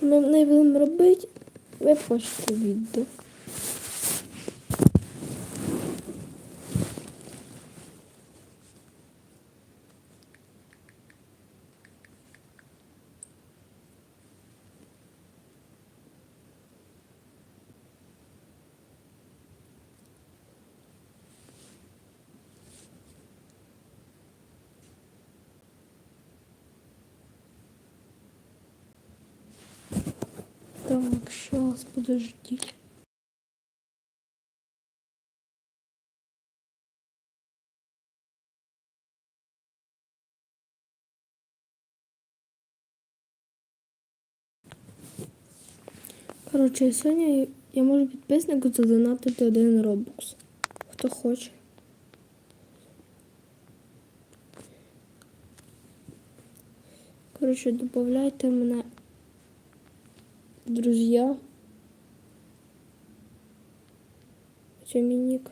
Що ми не будемо робити, ви бачите відео. Сейчас, подождите. Коротше, сьогодні я можу підписнику задонатити один робокс. Хто хоче. Коротше, додавайте мене друзья. Це мій нік.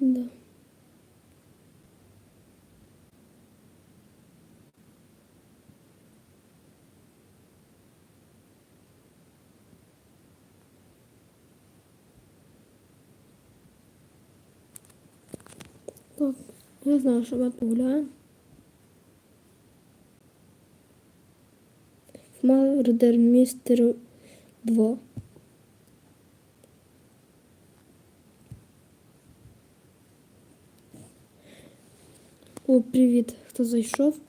Да. Так, я знаю, що ми погуляємо. Мардер Містер 2. О, привіт, хто зайшов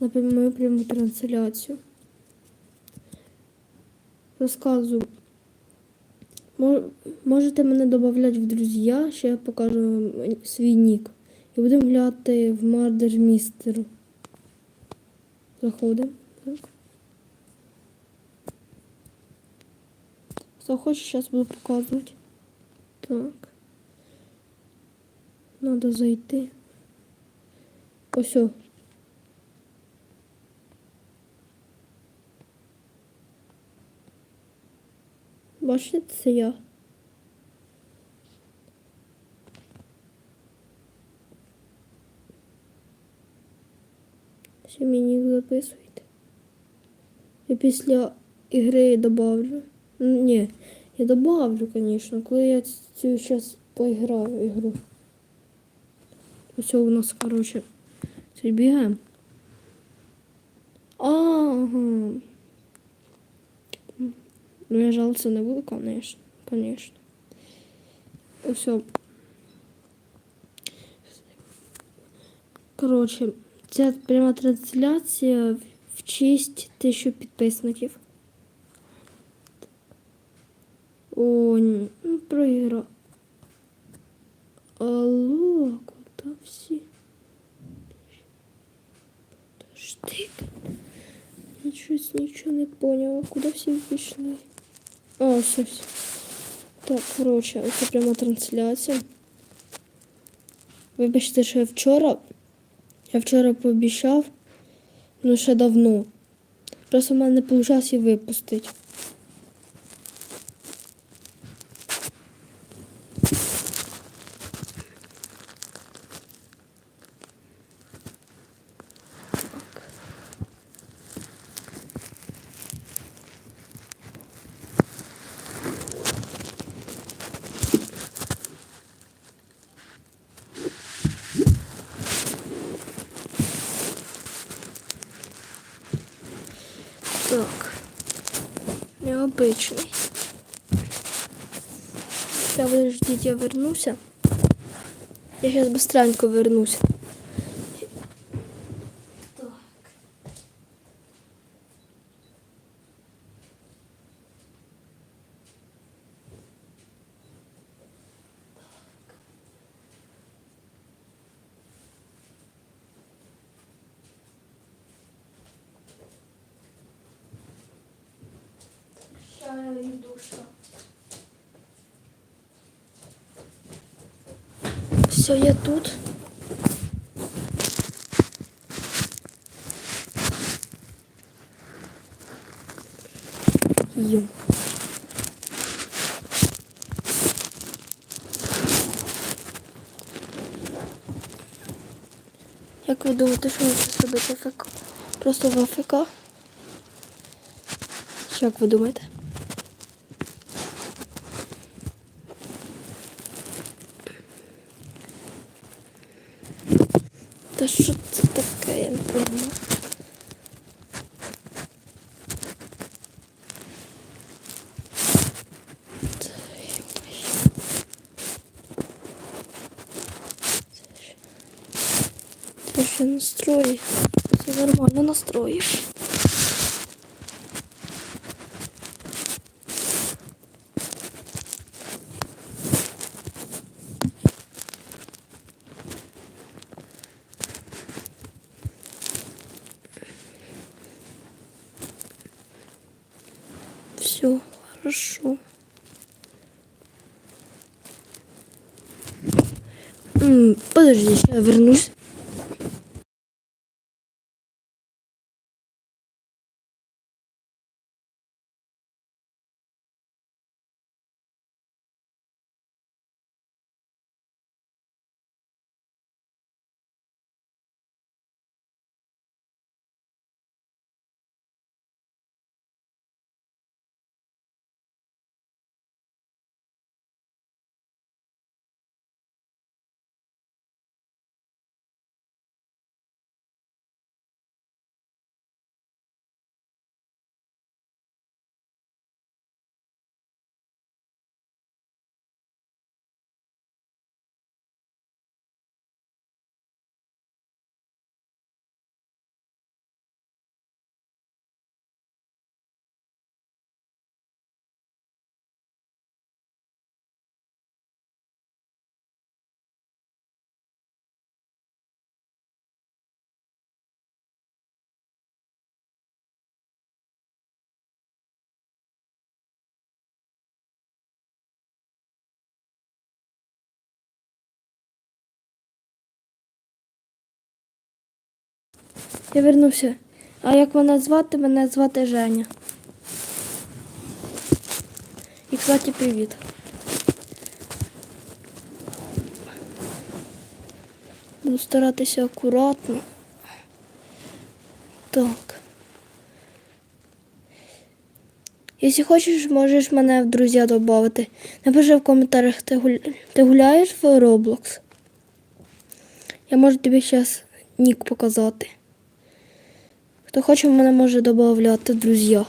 на мою пряму трансляцію. Розказую. Мо- Можете мене додати в друзі, ще я покажу вам свій нік. І будемо гуляти в Мардер Містеру. Заходимо. Хто хоче, зараз буду показувати. Так. Надо зайти. Ось. о. Бачите, це я. Ще мені записуйте. І після ігри добавлю. М, Ні, я добавлю, звісно, коли я цю зараз поіграю ігру. Ось у нас, коротше, це бігаємо. Ага. Ну, я жаловаться не буду, конечно. Конечно. Все. Коротше, ця пряма трансляція в честь тисячу підписників. О, ні, ну, проігра. Алло, куда всі? Подожди. Я щось нічого не поняла. Куди всі пішли? А, все. Так, коротше, це прямо трансляція. Вибачте, що я вчора. Я вчора пообіцяв, ну ще давно. Просто в мене не вийшло її випустити. Так Необычный. Сейчас подождите, я вернуся. Я сейчас быстренько вернусь. Все, я тут. Йо. Як ви думаєте, що можна зробити АФК? Просто в АФК? Як ви думаєте? Та що це таке, я не пойму. Це ще настрої. Все нормально настроїш. Все хорошо. Подожди, я вернусь. Я вернувся. А як мене звати? Мене звати Женя. І, кстати, привіт. Буду старатися акуратно. Так. Якщо хочеш, можеш мене в друзі додати. Напиши в коментарях, ти, гуля... ти гуляєш в Roblox? Я можу тобі зараз нік показати. Хто хоче, мене може додати друзі.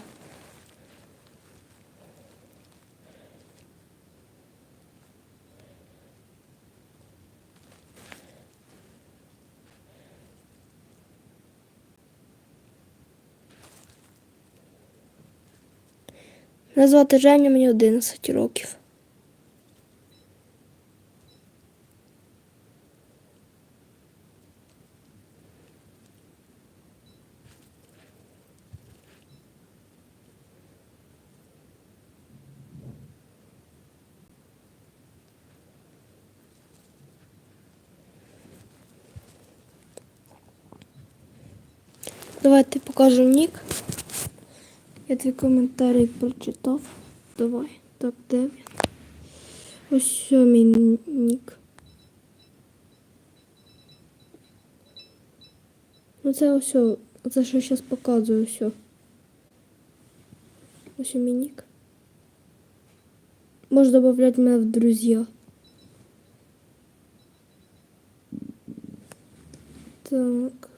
Мене звати Женя, мені 11 років. Давайте покажу нік. Я твій коментарі прочитав. Давай. Так, де він? Ось мій нік. Ну це ось, це що зараз показую все. Ось мій нік. Можеш додавати мене в друзі. Так.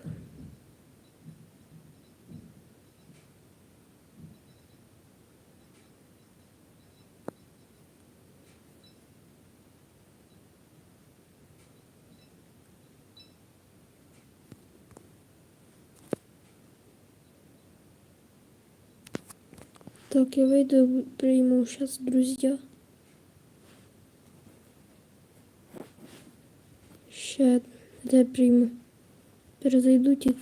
Так, я выйду, приму сейчас друзья. Ще де прийму. Перезайду тільки.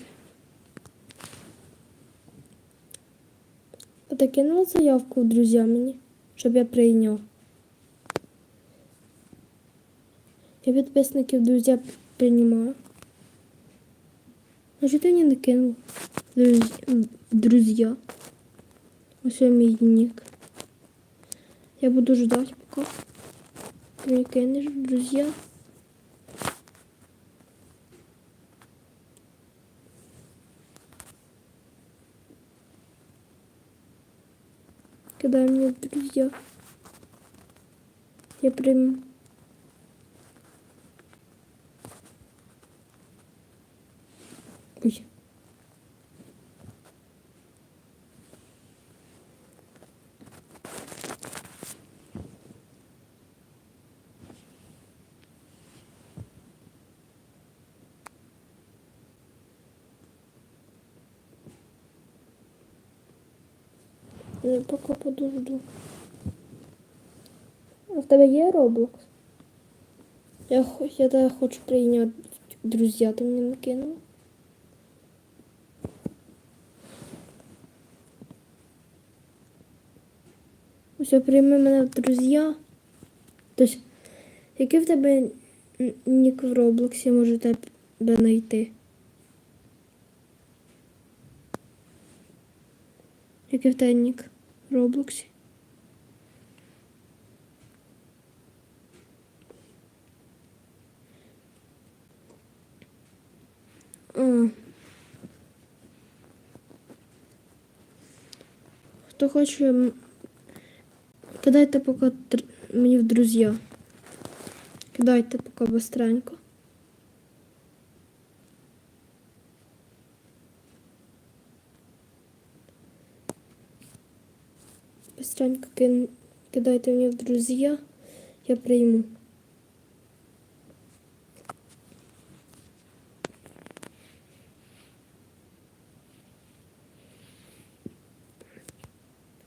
Кинула заявку в друзі мені, щоб я прийняв. Я підписників друзі приймаю. А що ти мені не кинув? Друзі. друзі. Ось я мій нік. Я буду ждать пока. Ты мне кинешь, друзья. Кидай мне в друзья. Я приму. Ой. Поки подожду. А в тебе є Roblox? Я, я тебе хочу прийняти в друзі, ти мені не кинув. Прийми мене в друзі. Тобто, який в тебе нік в Роблоксі може тебе знайти? Який в тебе нік Роблоксі? А. Хто хоче, кидайте поки мені в друзі. Кидайте поки быстренько. Быстренько кин- кидайте мені в друзья, Я прийму.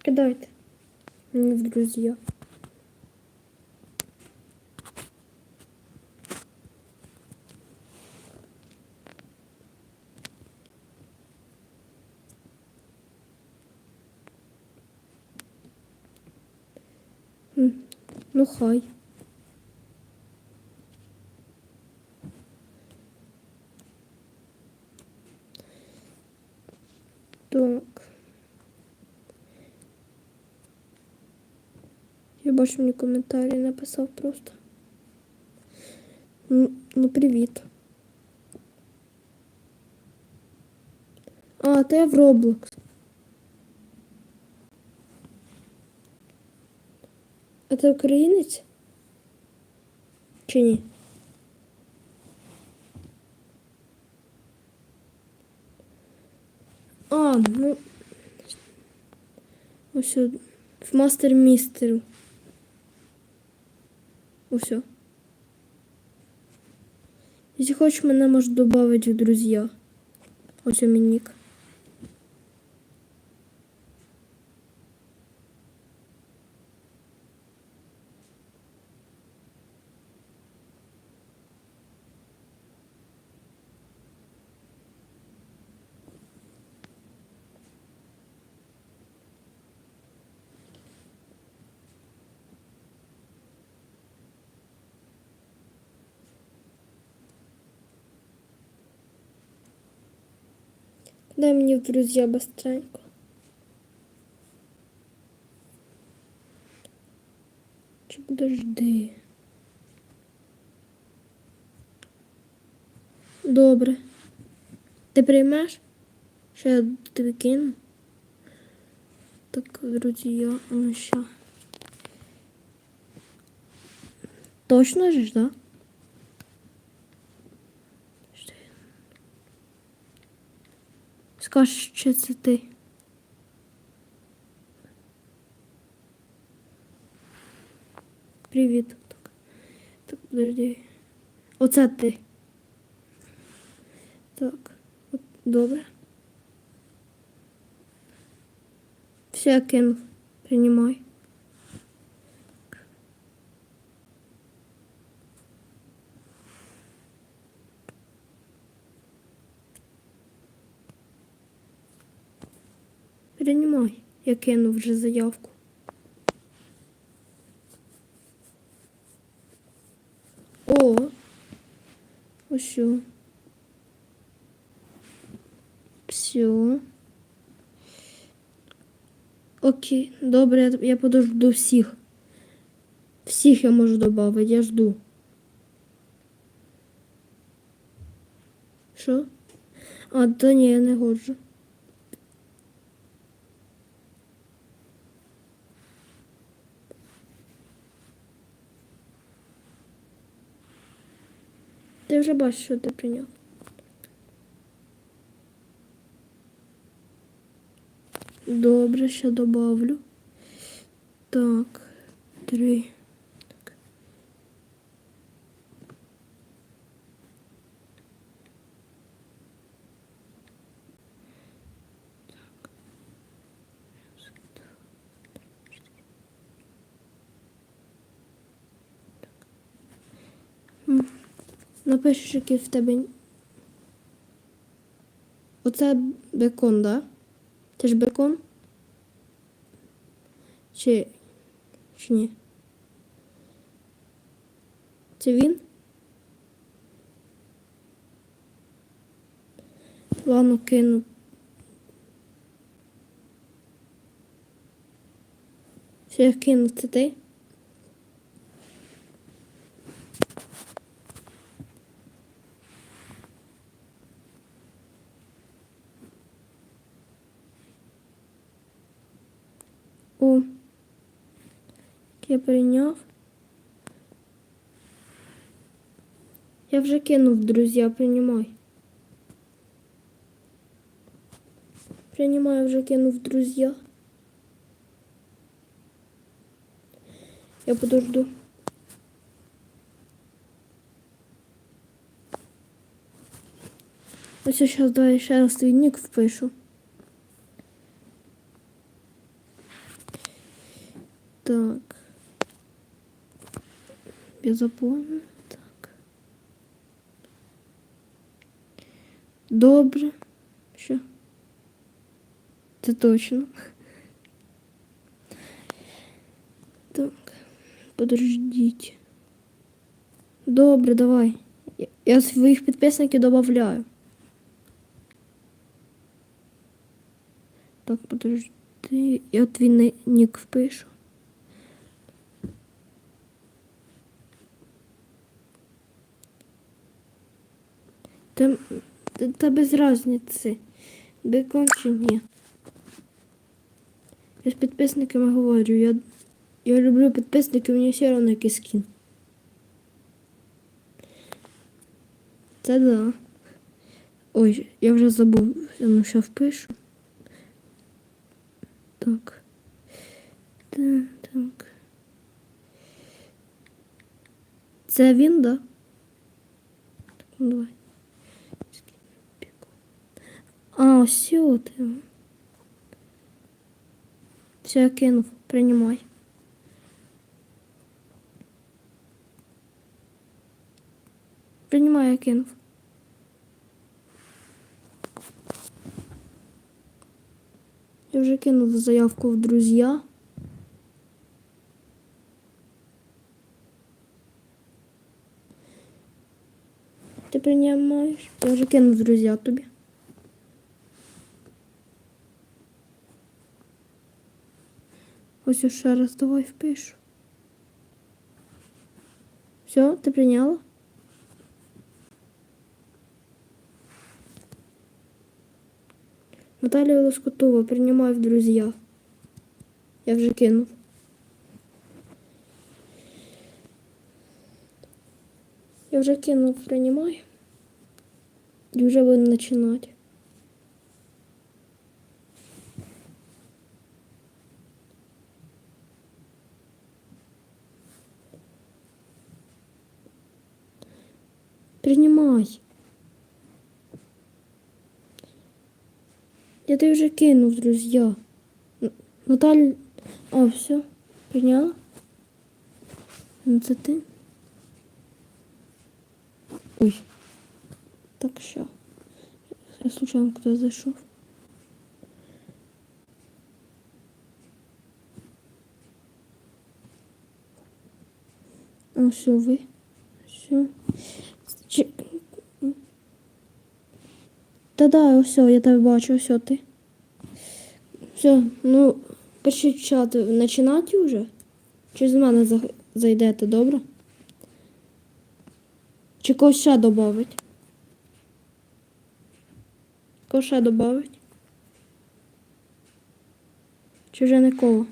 Кидайте мені в друзі. Ну хай. Так. Я бачу мені коментарі написав просто. Ну, ну привіт. А, то я в Roblox. А ти українець? Чи ні? А, ну. Ось в мастер містеру. Усё. Если хочешь, мене можеш добавить в друзья. Ось у мій нік. Дай мені в друзья быстренько. Чи подожди. Добре. Ти приймеш? Що я тобі кину? Так, друзья, ну що. Точно ж, да? Що я- Скажеш, що це ти? Привіт. Так, подожди. Оце ти. Так, от, добре. Все, я кинув. Принимай. Я кинув вже заявку. О! Ось. Все. Окей, добре, я, подожду всіх. Всіх я можу додати, я жду. Що? А, то ні, я не ходжу. Ти вже бачу, що ти прийняв. Добре, ще добавлю. Так, три. Так. М. Напишеш, який в тебе. Оце бекон, да? Це ж бекон? Чи. Чи ні? Це він? Ладно, кину. Все, я кинув це ти? Я вже кинув, друзі, приймай. Принимаю, вже кинув, друзі. Я подожду. Ось зараз давай ще раз твій нік впишу. Так. Я заповню. Добре. Що? Це точно. Так. Подождіть. Добре, давай. Я- своїх підписників додаю. Так, подожди. Я твій нік впишу. Та, та, без разниці. Бекон чи ні. Я з підписниками говорю, я, я люблю підписників, мені все одно який скін. Це да. Ой, я вже забув, ну що впишу. Так. Так, так. Це він, да? Так, ну давай. А, все ти. Все, я кинув, приймай. Приймай, я кинув. Я вже кинув заявку в друзья. Ти приймаєш? Я вже кинув друзья тобі. Ось ще раз давай впишу. Все, ти прийняла? Наталія Лоскотова, приймай в друзья. Я вже кинув. Я вже кинув, приймай. І вже будемо починати. Ай. Я тебе вже кинув, друзья. Наталь... А, все, Приняла? Ну це ти? Ой. Так що. Я случайно куда зайшов. А все, ви? Все. Чек. Та-да, все, я тебе бачу, все, ти. Все, ну, в чат, починати вже? Чи з мене зайдете, добре? Чи когось ще добавить? Когось ще добавить? Чи вже нікого?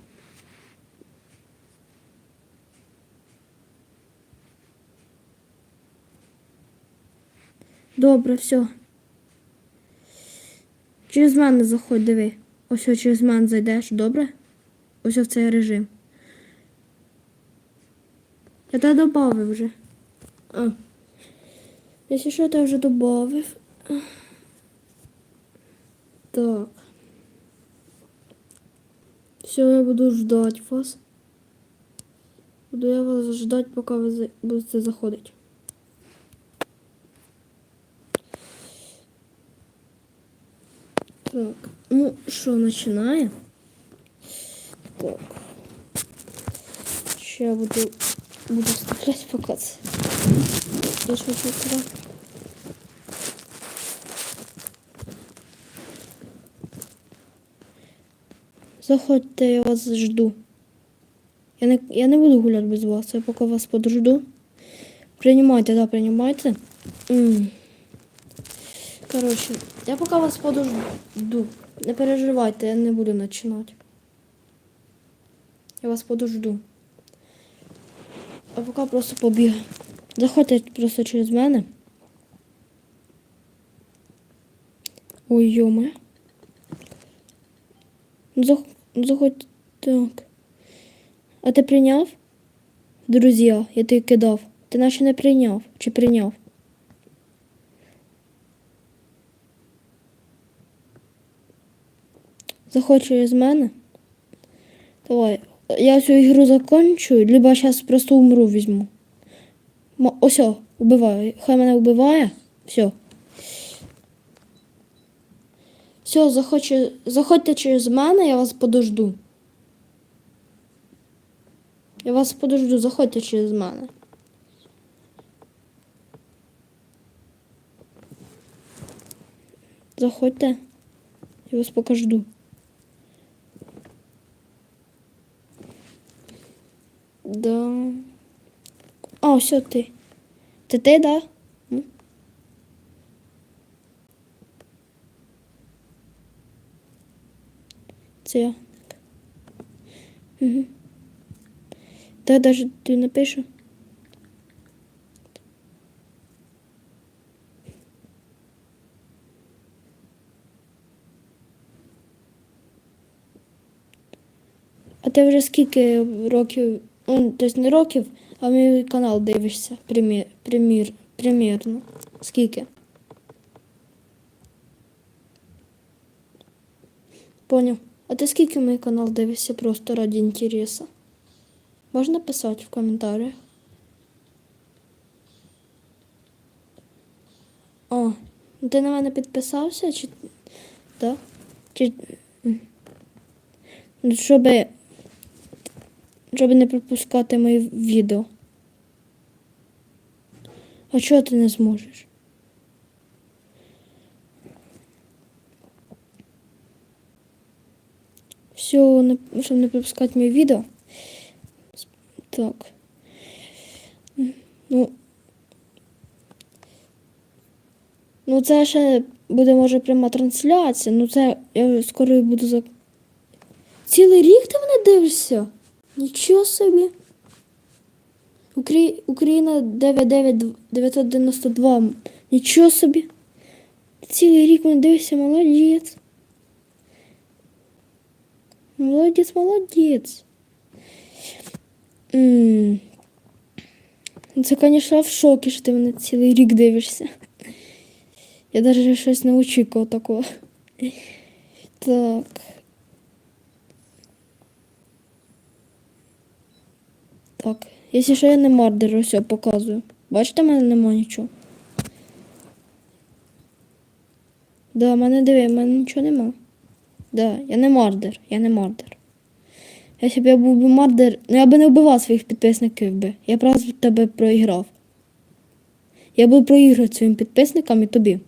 Добре, все. Через мене заходь, диви. Ось через мене зайдеш, добре? Ось в цей режим. Я тебе добавив вже. А. Якщо що, я тебе вже добавив. Так. Все, я буду ждать вас. Буду я вас ждать, поки ви будете заходити. Так, ну що, починаємо? Так. Ще я буду, буду стріляти поки це. Я ж хочу туди. Заходьте, я вас жду. Я не, я не буду гуляти без вас, я поки вас подожду. Приймайте, да, приймайте. Коротше, я поки вас подожду. Не переживайте, я не буду починати. Я вас подожду. А поки просто побігаю. Заходьте просто через мене. Ой, йоме. Зах... Заходь. Так. А ти прийняв? Друзі, я тобі кидав. Ти наче не прийняв. Чи прийняв? Заходь через мене. Давай. Я цю ігру закончу, либо зараз просто умру візьму. Ось, убиваю. Хай мене вбиває. Все. Все, заходьте, заходьте через мене, я вас подожду. Я вас подожду, заходьте через мене. Заходьте. Я вас поки Да. А, все ти. Це ти, да? Це я. Угу. Да, даже ти напишу. А ти вже скільки років, тобто не років, а мій канал дивишся примір, примір, примірно. Скільки? Поняв. А ти скільки мій канал дивишся просто раді інтересу? Можна писати в коментарях. О, ну ти на мене підписався чи. Да? Чи. м. Щоб, не пропускати мої відео. А чого ти не зможеш? Все, щоб не пропускати мої відео. Так. Ну. Ну, це ще буде, може, пряма трансляція. Ну, це я скоро буду за. Цілий рік ти мене дивишся? Нічого собі. Украї... Україна 99992. Нічого собі. Цілий рік мене дивишся, молодець. Молодець, молодець. М. Ну, Це, звісно, в шокі, що ти мене цілий рік дивишся. Я навіть щось не очікував такого. Так. Так. Якщо що я не мардер, ось показую. Бачите, в мене нема нічого. Да, в мене диви, в мене нічого нема. Да, я не мардер, я не мардер. Якщо б я був би мардер, ну я би не вбивав своїх підписників би. Я просто тебе проіграв. Я буду проігрувати своїм підписникам і тобі.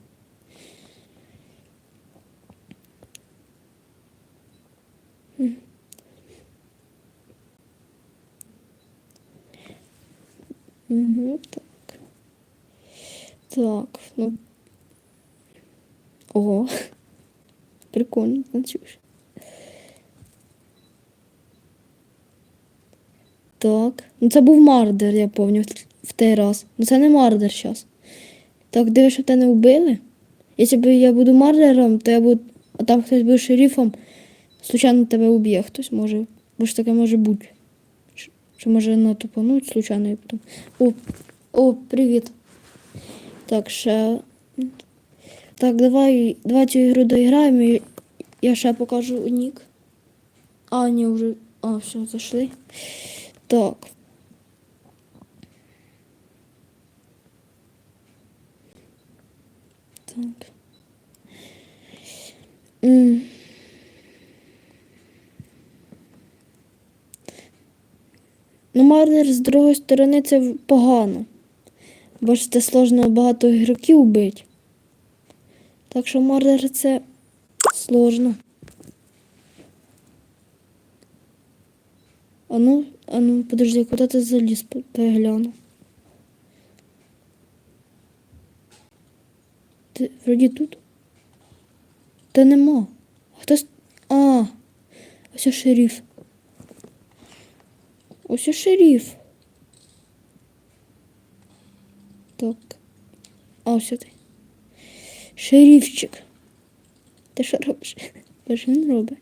Угу, так. Так, ну. Ого. Прикольно, танцюєш. Так. Ну це був мардер, я пам'ятаю, в той раз. Ну це не мардер зараз. Так, дивиш, що тебе не вбили? Якщо я буду мардером, то я буду. А там хтось був шерифом, случайно тебе уб'є хтось може. Бо ж таке може бути. Що може натупануть случайно і потім. О, о, привіт. Так, ще. Так, давай, давай цю ігру доіграємо. Я ще покажу нік. А, ні, вже. А, все, зайшли. Так. Так. М. Ну, Мардер з другої сторони це погано. Бо ж це сложно багато ігроків бити. Так що Мардер це сложно. А ну, а ну, подожди, куди ти заліз? Перегляну. Ти вроді тут? Та нема. Хтось. А, ось шериф. Ось шериф. Так. А, ось ти. Шерифчик. Ти що робиш? Що він робить?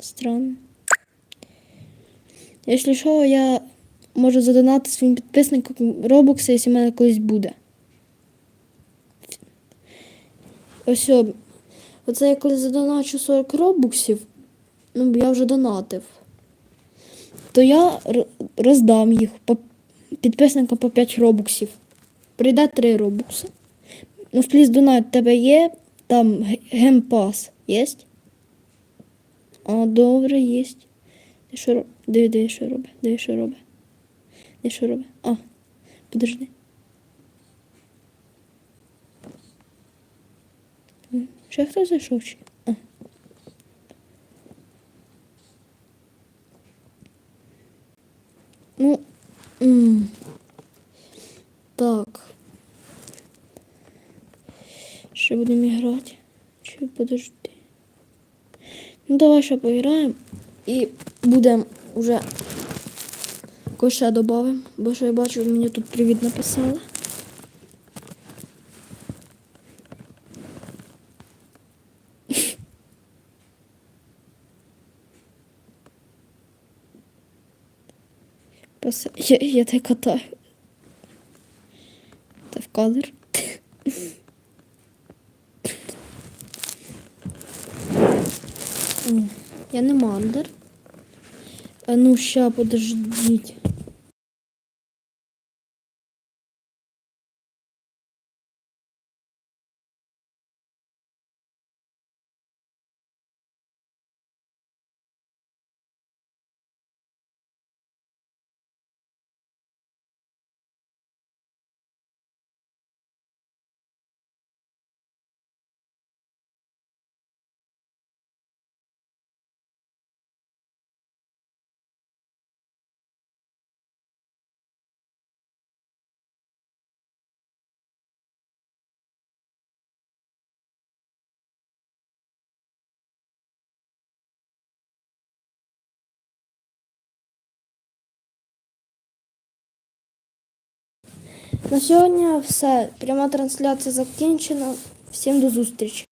Странно. Якщо що, я можу задонати своїм підписникам робокси, якщо в мене колись буде. Ось. Оце я коли задоначу 40 робоксів, ну я вже донатив, то я роздам їх по підписникам по 5 робоксів. Прийде 3 робокси. Ну, в пліс донат тебе є, там гемпас є? А, добре, є. Що ро- Диви, диви, що робить, диви, що робить. Диви, що робить. А, подожди. Ще хто зайшов чи? А. Ну. м. Так. Ще будемо грати. Чи подожди. Ну, давай ще поіграємо і будемо вже ще додамо, бо що я бачу, мені тут привіт написали. Я, я тебе катаю. Та в кадр. М, Я не мандер. А ну ща, подождіть. На сьогодні все. Пряма трансляція закінчена. Всім до зустрічі.